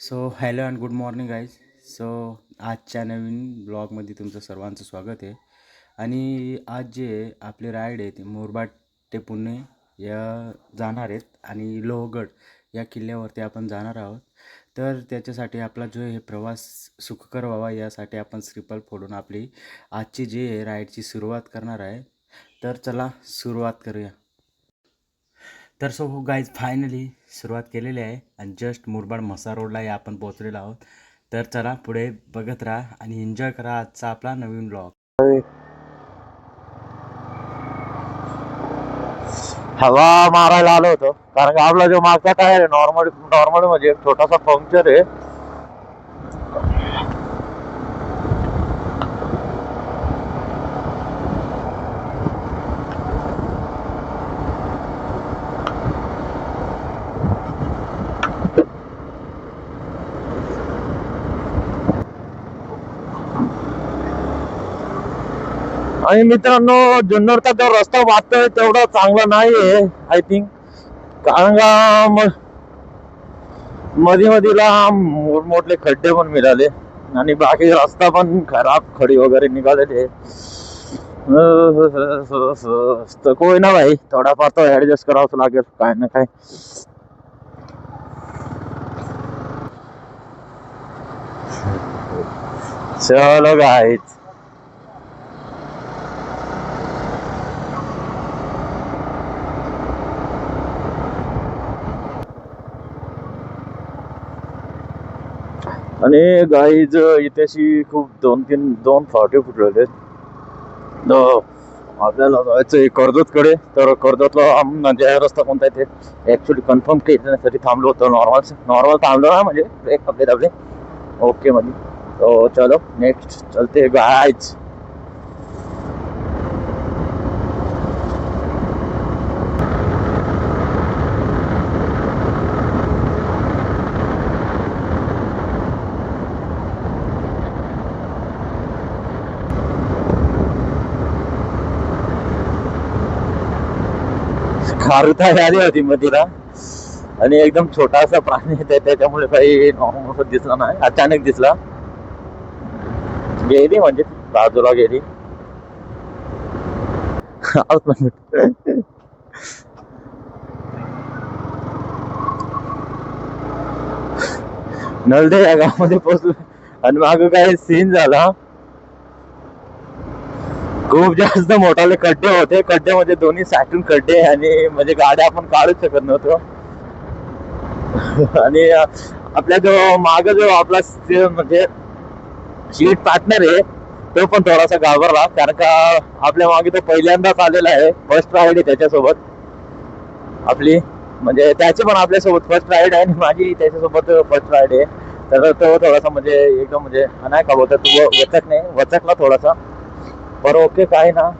So hello and good morning guys so आजच्या नवीन ब्लॉगमध्ये तुमचं सर्वांचं स्वागत आहे. आणि आज जे आपले राईड आहे ते मुरबाड ते पुणे या जाणार आहेत. आणि लोहगड या किल्ल्यावरती आपण जाणार आहोत. तर त्याच्यासाठी आपला जो हे प्रवास सुखकर व्हावा यासाठी आपण श्रीफल फोडून आपली आजची जी आहे राईडची सुरुवात करणार आहे. तर चला सुरुवात करूया. तर सो हो गाईज फायनली सुरुवात केलेली आहे आणि जस्ट मुरबाड मसा रोडला या आपण पोहोचलेलो आहोत. तर चला पुढे बघत राहा आणि एन्जॉय करा आजचा आपला नवीन ब्लॉग हवा मारायला आलो होतो. कारण आपला जो मागचा टायर आहे नॉर्मल नॉर्मल म्हणजे छोटासा पंक्चर आहे. आणि मित्रांनो जुन्नरचा जो रस्ता वाटतोय तेवढा चांगला नाही आहे आय थिंक कारण का मग मध्ये मधीला मोठमोठे खड्डे पण मिळाले आणि बाकी रस्ता पण खराब खडी वगैरे निघालेले तर कोई ना भाई थोडाफार तो ऍडजस्ट करावंच लागेल काय ना काय. चलो गाईच आणि गाईज इथेशी खूप दोन तीन दोन फाटे फुटलेले आहेत. आपल्याला जायचं कर्जतकडे. तर कर्जतला जे म्हणजे रस्ता कोणता आहे ते ॲक्च्युली कन्फर्म केल्यासाठी थांबलो होतो. नॉर्मल नॉर्मल थांबलो ना म्हणजे ब्रेक आपले दाबले ओके म्हणजे तो चलो नेक्स्ट चलते गायच मारुता आली होती मधीला आणि एकदम छोटासा प्राणी आहे त्याच्यामुळे काही नॉर्मल दिसला नाही. अचानक दिसला. गेली म्हणजे बाजूला गेली. नळदे या गावामध्ये पोहोचलो. आणि माग काय सीन झाला. खूप जास्त मोठाले खड्डे होते. खड्ड्यामध्ये दोन्ही साठून खड्डे आणि म्हणजे गाड्या आपण काढूच शकत नव्हतो. आणि आपल्या जो माग जो आपला म्हणजे सीट पार्टनर आहे तो पण थोडासा घाबरला. कारण का आपल्या मागे तो पहिल्यांदाच आलेला आहे फर्स्ट राईड आहे त्याच्यासोबत. आपली म्हणजे त्याची पण आपल्यासोबत फर्स्ट राईड आहे आणि माझी त्याच्यासोबत फर्स्ट राईड आहे. तर तो थोडासा म्हणजे एकदम म्हणजे नाही का बोलतो तू वचक नाही वचकला थोडासा. बरं ओके काय ना.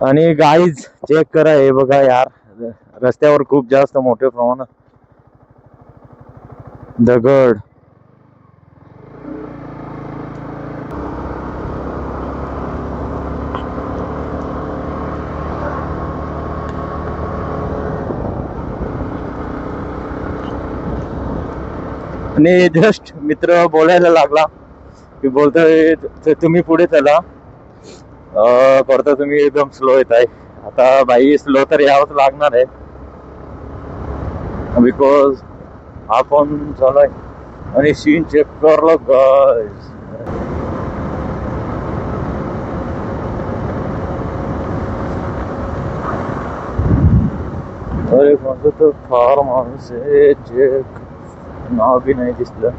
आणि गाईज चेक करा हे बघा यार. रस्त्यावर खूप जास्त मोठ्या प्रमाणात दगड. आणि जस्ट मित्र बोलायला लागला. की बोलतोय तुम्ही पुढे चला. करता तुम्ही एकदम स्लो येत आहे आता बाई स्लो तर यावंच लागणार आहे. बिकॉज आपण चालू आणि सीन चेक करलो guys. अरे माझं तर फार माणूस आहे चेक नाव बी नाही दिसलं.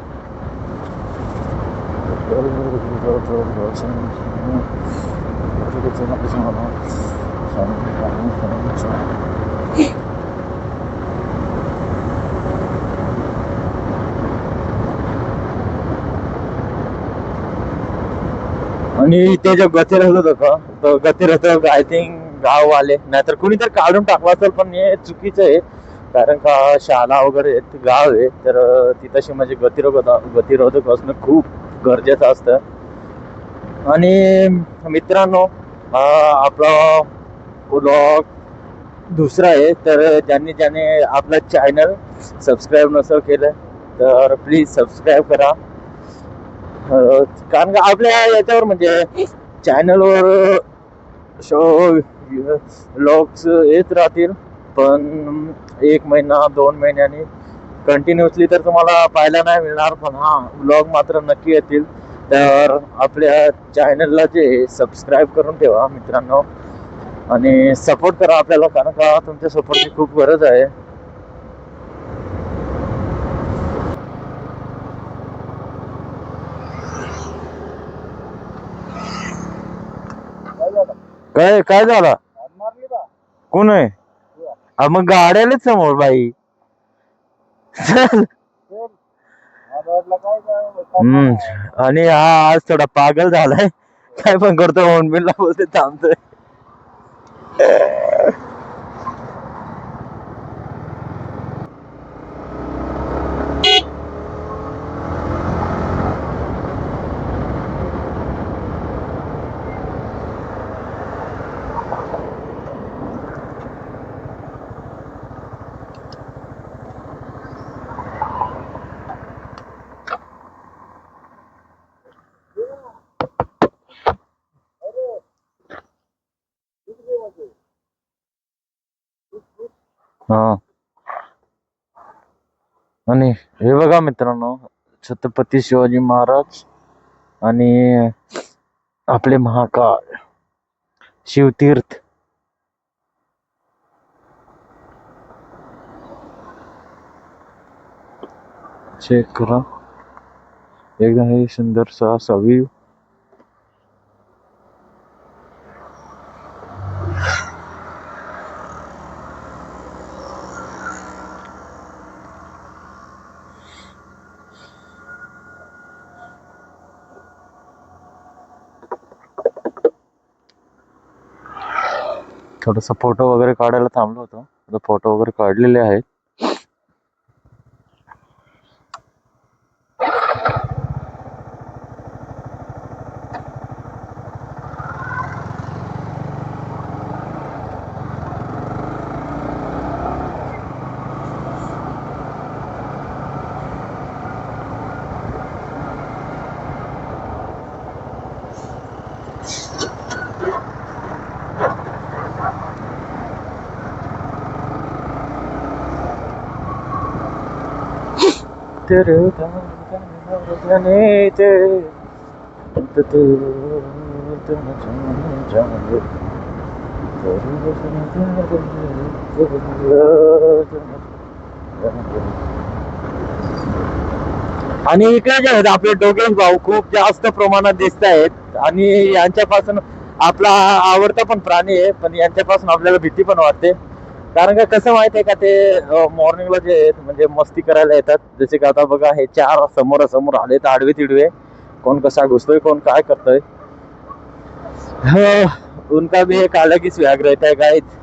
आणि ते जे गती होतं का? तो रस्त्यावर आय थिंक गाव आले नाहीतर कुणी तर काढून टाकला असेल पण हे चुकीचं आहे. कारण का शाळा वगैरे आहेत, गाव आहे तर तिथशी म्हणजे गतिरोधक गतिरोधक असणं खूप गरजेचं असतं. आणि मित्रांनो आपला ब्लॉग दुसरा आहे तर ज्यांनी ज्याने आपलं चॅनल सबस्क्राईब नसेल केलं तर प्लीज सबस्क्राईब करा. कारण का आपल्या याच्यावर म्हणजे चॅनलवर शो व्लॉग्स येत राहतील. पण एक महिना दोन महिन्यानी कंटिन्युअसली तर तुम्हाला पाहायला नाही मिळणार पण हा व्लॉग मात्र नक्की येतील. तर आपल्या चॅनलला जे सबस्क्राईब करून ठेवा मित्रांनो. आणि सपोर्ट करा आपल्याला कारण का तुमच्या सपोर्टची खूप गरज आहे. काय काय झाला? कोण आहे? हा, मग गाड्यालाच समोर बाई. हम्म. आणि हा आज थोडा पागल झालाय. काय पण करतो होनबिलला बोलते थांबतोय हा आणि हे बघा मित्रांनो छत्रपती शिवाजी महाराज आणि आपले महाकाळ शिवतीर्थ. चेक करा. एकदम हे सुंदरसा असा थोडस फोटो वगैरे काढायला थांबलो होतो. आता फोटो वगैरे काढलेले आहेत. आणि इकडे जे आहेत आपले डोगेन भाऊ खूप जास्त प्रमाणात दिसत आहेत. आणि यांच्यापासून आपला आवडता पण प्राणी आहे पण यांच्यापासून आपल्याला भीती पण वाटते. कारण का कसं माहितीये का ते मॉर्निंगला जे आहेत, म्हणजे मस्ती करायला येतात. जसे का आता बघा हे चार समोरासमोर आले तर आडवे तिडवे कोण कसा घुसतोय कोण काय करतोय. हो, उनका भी एक अलग ही स्वैग रहता है गाइस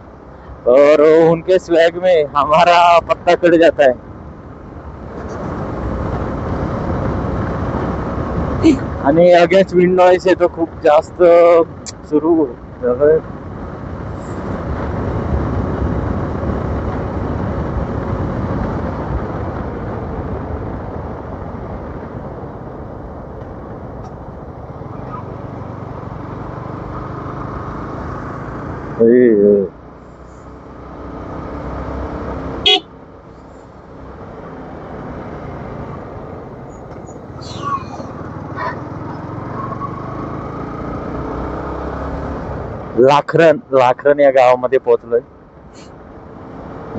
और उनके स्वैग में हमारा पत्ता कट जाता है. आणि अगेन्स्ट विंड नॉईस येतो तो खूप जास्त सुरू झालंय. हे, लाखरण लाखरण या गावामध्ये पोहोचलोय.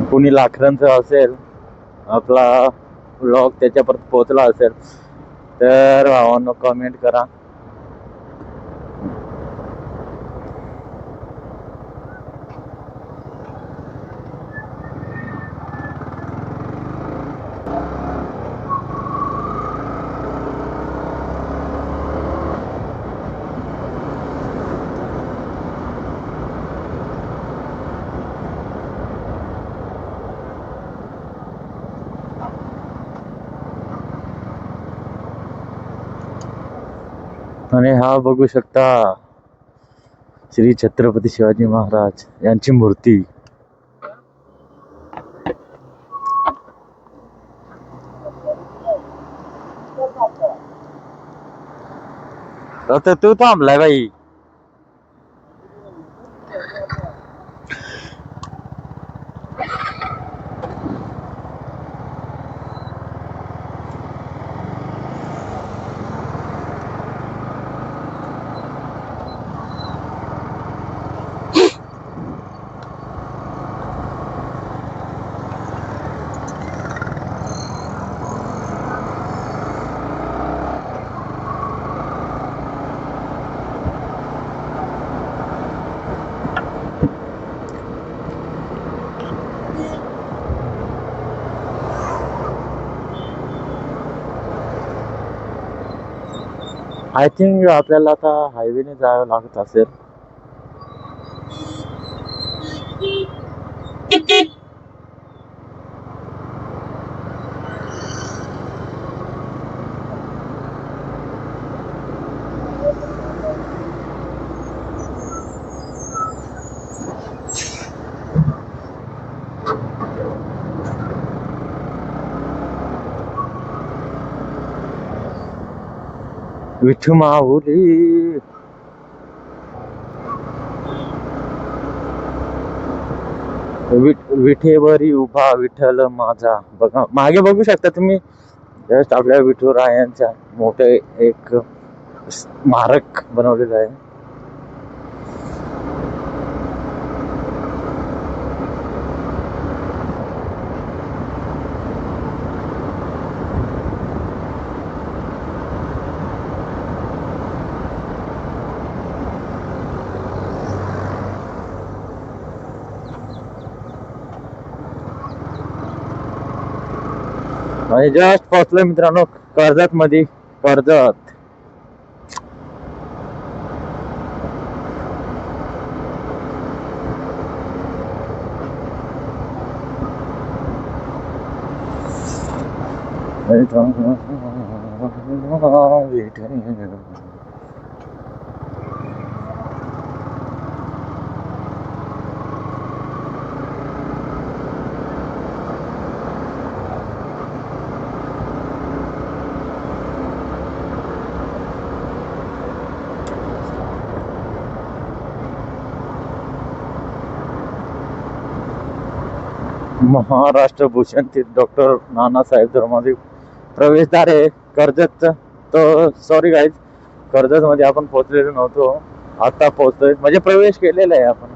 कुणी लाखरणचं असेल आपला ब्लॉग त्याच्यापर्यंत पोहोचला असेल तर भावांनो कमेंट करा. आणि हा बघू शकता श्री छत्रपती शिवाजी महाराज यांची मूर्ती. आता थांबलाय बाई. आय थिंक आपल्याला आता हायवेने जावं लागत असेल. विठू माऊली. विठेवरी उभा विठ्ठल माझा. बघा मागे बघू शकता तुम्ही जस्ट आपल्या विठुरायांच्या मोठे एक स्मारक बनवलेलं आहे. आणि जस्ट पोहोचलो मित्रांनो कर्जत. मध्ये कर्जत महाराष्ट्र भूषण ते डॉक्टर नानासाहेब धर्मादेव प्रवेशद्वार आहे कर्जत तर सॉरी गाईज कर्जतमध्ये आपण पोहोचलेलो नव्हतो. आता पोहोचतोय. म्हणजे प्रवेश केलेला आहे आपण.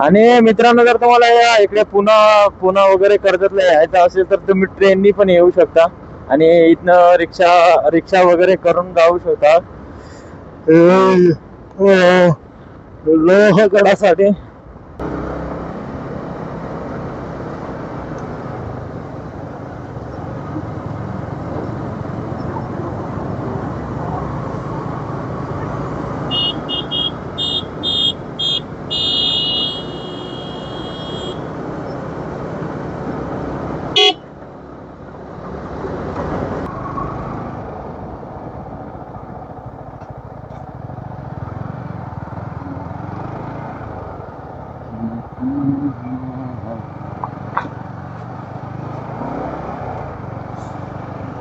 आणि मित्रांनो जर तुम्हाला या इकडे पुन्हा पुन्हा वगैरे कर्जतला यायचं असेल तर तुम्ही ट्रेननी पण येऊ शकता. आणि इथनं रिक्षा रिक्षा वगैरे करून जाऊ शकता लोहगडासाठी.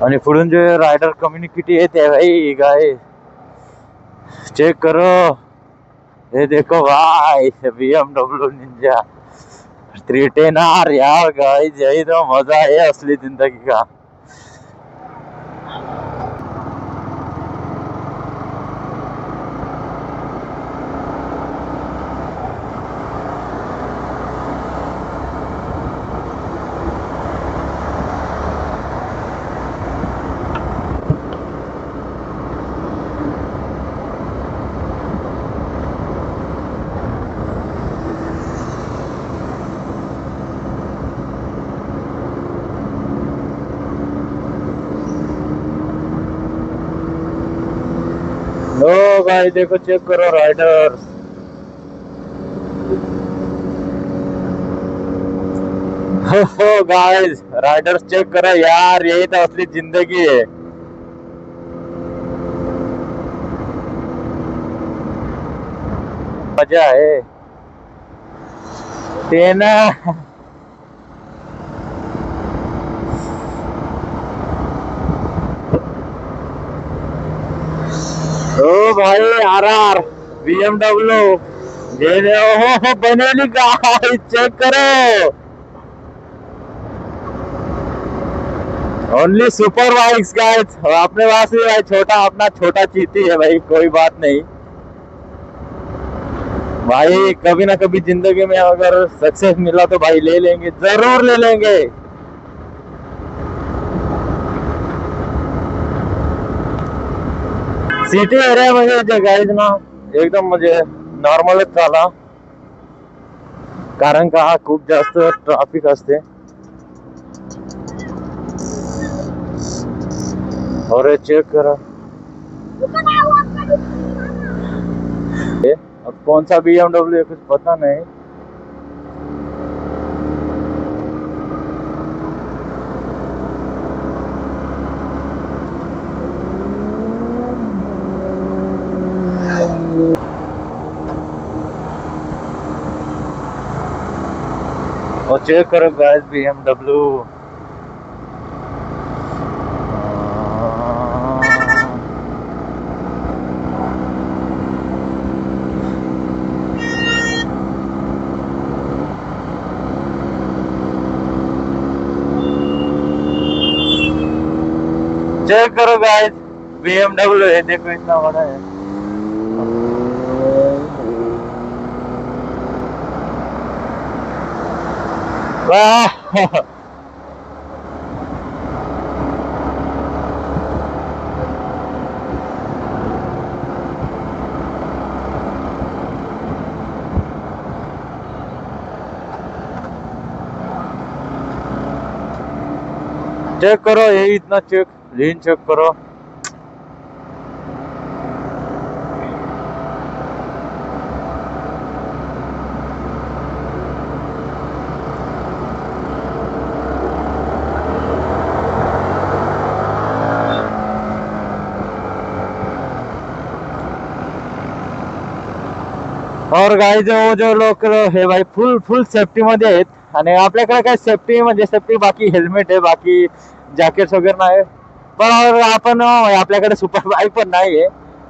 आणि पुढून जे रायडर कम्युनिटी येते भाई गाय चेक करो. हे देखो भाई W ninja three ten R यार गाय जय तो मजा आहे असली जिंदगी का. भाई, देखो चेक करो राइडर हो गाइस राइडर्स चेक करो, यार, यही तो असली ज़िंदगी है। मज़ा है। ते भाई आर आर बीएमडब्ल्यू घेणे हो हो बनवली काय चेक करो। ओनली सुपर बाइक्स गाइस अपने पास भी भाई, छोटा, अपना छोटा चीती है भाई, कोई बात नहीं। भाई, कभी ना कभी ज़िंदगी में अगर सक्सेस मिला तो भाई ले लेंगे, ज़रूर ले लेंगे। सिटी एरियामध्ये जे गाईज ना एकदम म्हणजे नॉर्मलच झाला कारण का हा खूप जास्त ट्रॅफिक असते। और चेक करा। अब कौन सा बी एमडब्ल्यू कुछ पता नहीं। चेक करो गाइस बी एमडब्ल्यू चेक करो गाइस बीएमडब्ल्यू है देखो इतना बड़ा है। वाह चेक करो ये इतना चेक लेन चेक और गाय जो जो लोक हे भाई फुल फुल सेफ्टी मध्ये आहेत. आणि आपल्याकडे काय सेफ्टी म्हणजे सेफ्टी बाकी हेल्मेट आहे बाकी जॅकेट वगैरे नाही पण आपण आपल्याकडे सुपर बाईक पण नाही आहे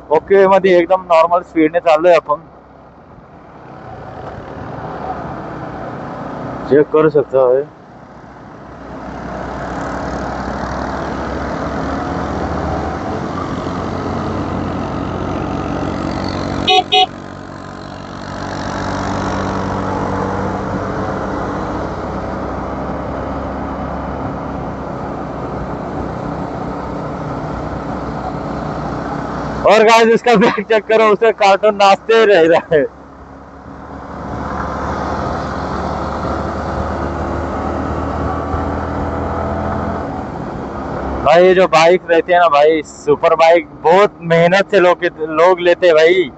ओके मध्ये एकदम नॉर्मल स्पीडने चाललोय आपण. चेक करू शकतो और गाइस इसका बैग चेक करो उसका कार्टून नाचते रह रहा है। भाई, ये जो बाइक रहती है ना भाई सुपर बाइक बहुत मेहनत से लोग लोग लेते हैं भाई।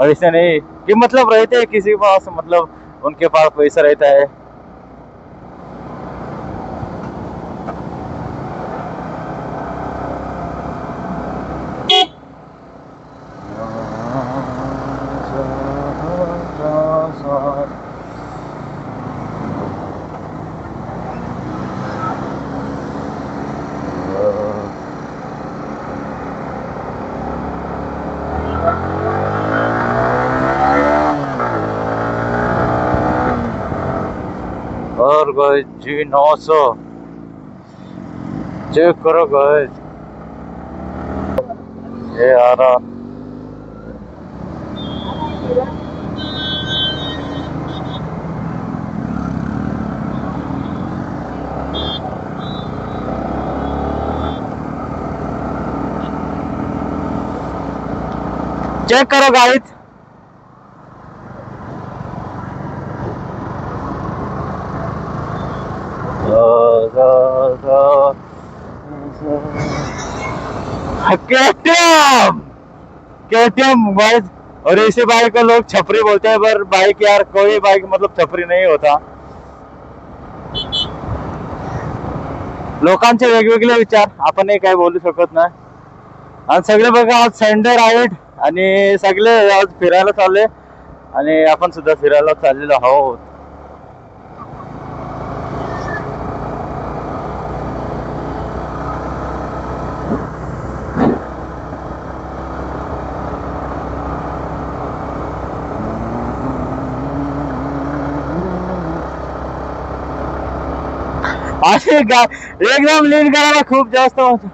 और ऐसे नहीं, कि मतलब रहते हैं किसी के पास मतलब उनके पास पैसा रहता है। और गए जी नौ सौ चेक करो गए ये आ रहा चेक करो गाइस केटीएम! केटीएम बाइक और ऐसे बाइक को लोग छपरी बोलते हैं पर बाइक यार कोई बाइक मतलब छपरी नहीं होता। लोकांचे वेगवेगळे विचार आपण हे काय बोलू शकत नाही. आणि सगळे बघा आज संडे आहेत आणि सगळे आज फिरायला चालले आणि आपण सुद्धा फिरायला चाललेलो आहोत. एकदम लीन करायला खूप जास्त मजा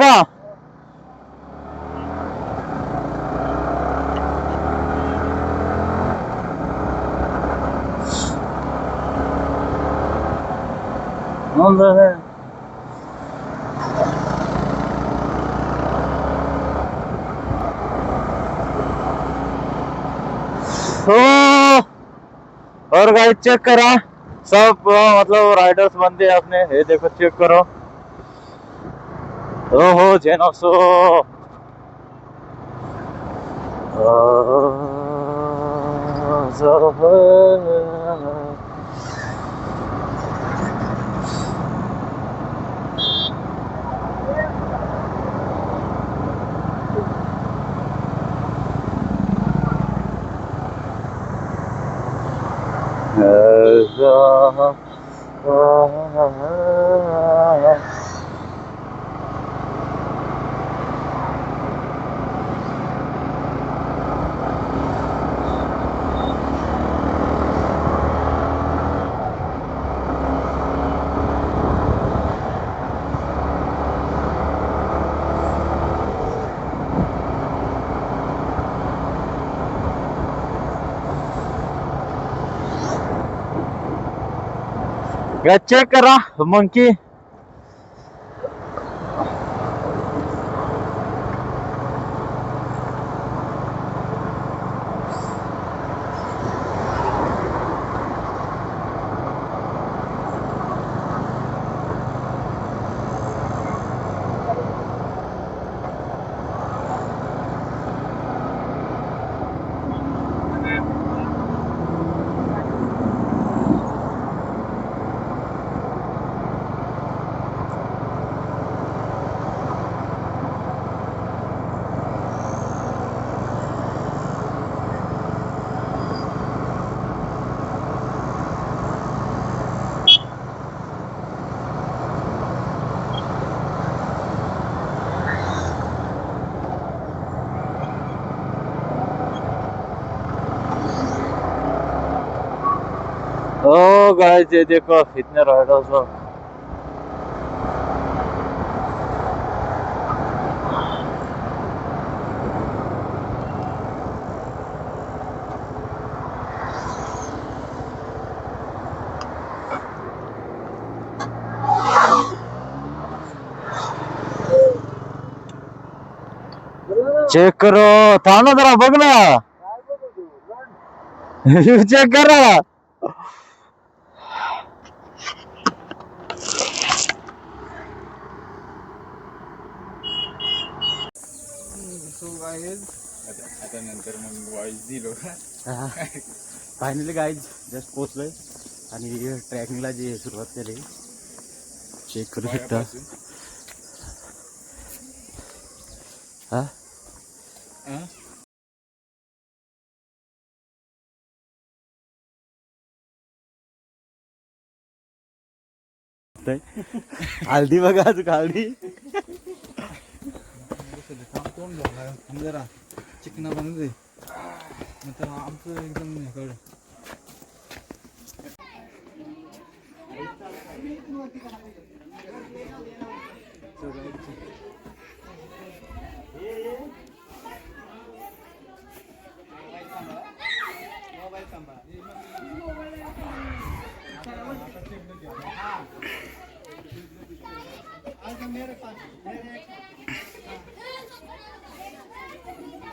का हो और गाइस चेक करा। सब मतलब राइडर्स बंदे हैं अपने ये देखो चेक करो। રહો જેનો સો Uh, uh, uh, uh, uh. जेनोसो चेक करा मंकी ओ गाइस ये देखो इतने राइडर्स हो चेक करो. थांब ना जरा बघ ना. चेक करा. फायनली गाईज जस्ट पोचलोय आणि ट्रॅकिंगला जे सुरुवात केली चेक करू शकता. हा? हल्दी बघा हल्दी कोण झाला जरा. चिकना बनू 我在杭州那个。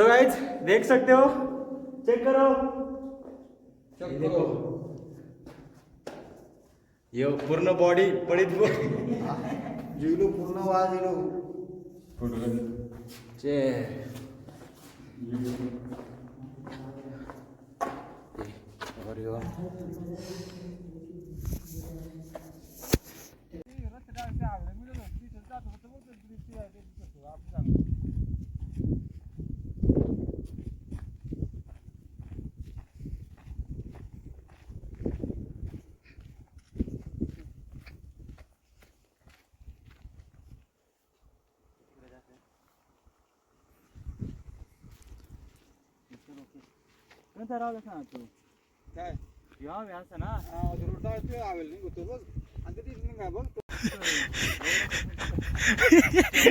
सो गाइस देख सकते हो? चेक करो। ये देखो। ये पूर्ण बॉडी पडीत जिलो पूर्ण वाजलो चे और यो कोणता रावला सांग तू. काय? या व्यास ना. रोडा ते आवेल नाही होतो बघ. आणि ते तिथे काय बघ.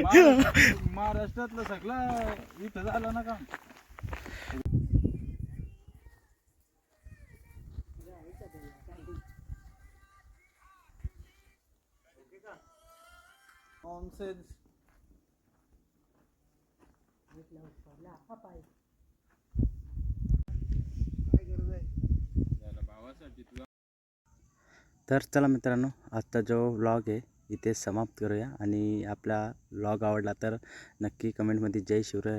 महाराष्ट्र- महाराष्ट्रातलं सगळं इथं झालं ना काम. Nonsense. काय गरज आहे तर चला मित्रांनो आजचा जो व्लॉग आहे इथे समाप्त करूया. आणि आपला व्लॉग आवडला तर नक्की कमेंटमध्ये जय शिवराय.